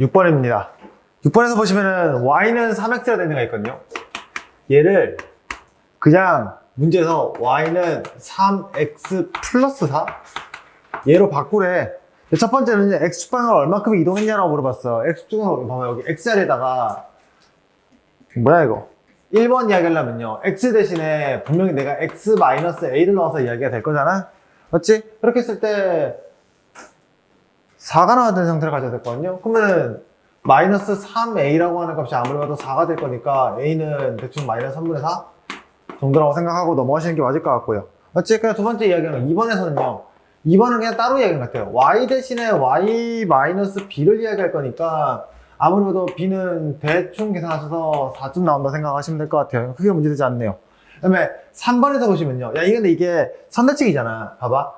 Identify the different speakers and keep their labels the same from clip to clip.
Speaker 1: 6번입니다. 6번에서 보시면은 y는 3x가 되는 애가 있거든요. 얘를 그냥 문제에서 y는 3x 플러스 4? 얘로 바꾸래. 첫 번째는 이제 x축방을 얼마큼 이동했냐라고 물어봤어. x축방을 봐봐 여기 x자리에다가 뭐야 이거? 1번 이야기 하려면요. x 대신에 분명히 내가 x-a를 넣어서 이야기가 될 거잖아? 맞지? 그렇게 했을 때 4가 나와야 되는 상태를 가져야 됐거든요. 그러면 마이너스 3a라고 하는 값이 아무리 봐도 4가 될 거니까 a는 대충 마이너스 3분의 4 정도라고 생각하고 넘어가시는 게 맞을 것 같고요. 그냥 두 번째 이야기는 2번에서는요. 2번은 그냥 따로 이야기인 것 같아요. y 대신에 y 마이너스 b를 이야기할 거니까 아무리 봐도 b는 대충 계산하셔서 4쯤 나온다 생각하시면 될 것 같아요. 크게 문제되지 않네요. 그 다음에 3번에서 보시면요. 야, 근데 이게 선대칭이잖아. 봐봐.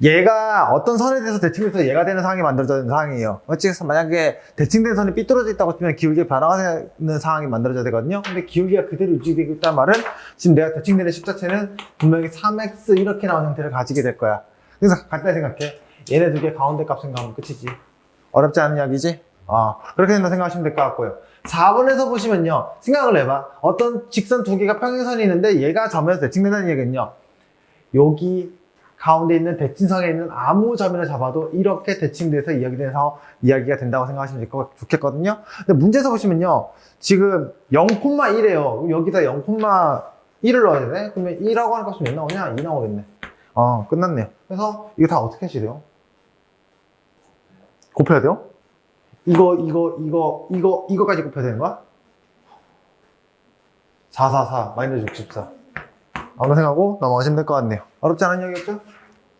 Speaker 1: 얘가 어떤 선에 대해서 대칭돼서 얘가 되는 상황이 만들어져 있는 상황이에요. 그래서 만약에 대칭된 선이 삐뚤어져 있다고 치면 기울기가 변화가 되는 상황이 만들어져야 되거든요. 근데 기울기가 그대로 유지되고 있다는 말은 지금 내가 대칭되는 식 자체는 분명히 3x 이렇게 나오는 형태를 가지게 될 거야. 그래서 간단히 생각해. 얘네 두 개 가운데 값 생각하면 끝이지. 어렵지 않은 이야기지? 아, 그렇게 된다 생각하시면 될 것 같고요. 4번에서 보시면요. 생각을 해봐. 어떤 직선 두 개가 평행선이 있는데 얘가 점에서 대칭된다는 얘기는요. 여기 가운데 있는 대칭선에 있는 아무 점이나 잡아도 이렇게 대칭돼서 이야기돼서 이야기가 된다고 생각하시면 될것 좋겠거든요. 근데 문제에서 보시면요. 지금 0,1이에요. 여기다 0,1을 넣어야 되네? 그러면 2라고 하는 값이 몇 나오냐? 2 나오겠네. 어, 끝났네요. 그래서 이거 다 어떻게 돼요? 곱해야 돼요? 이거, 이거, 이거, 이거, 이거까지 곱해야 되는 거야? 4, 4, 4, 마이너스 64. 생각하고 넘어가시면 될 것 같네요. 어렵지 않은 이야기였죠?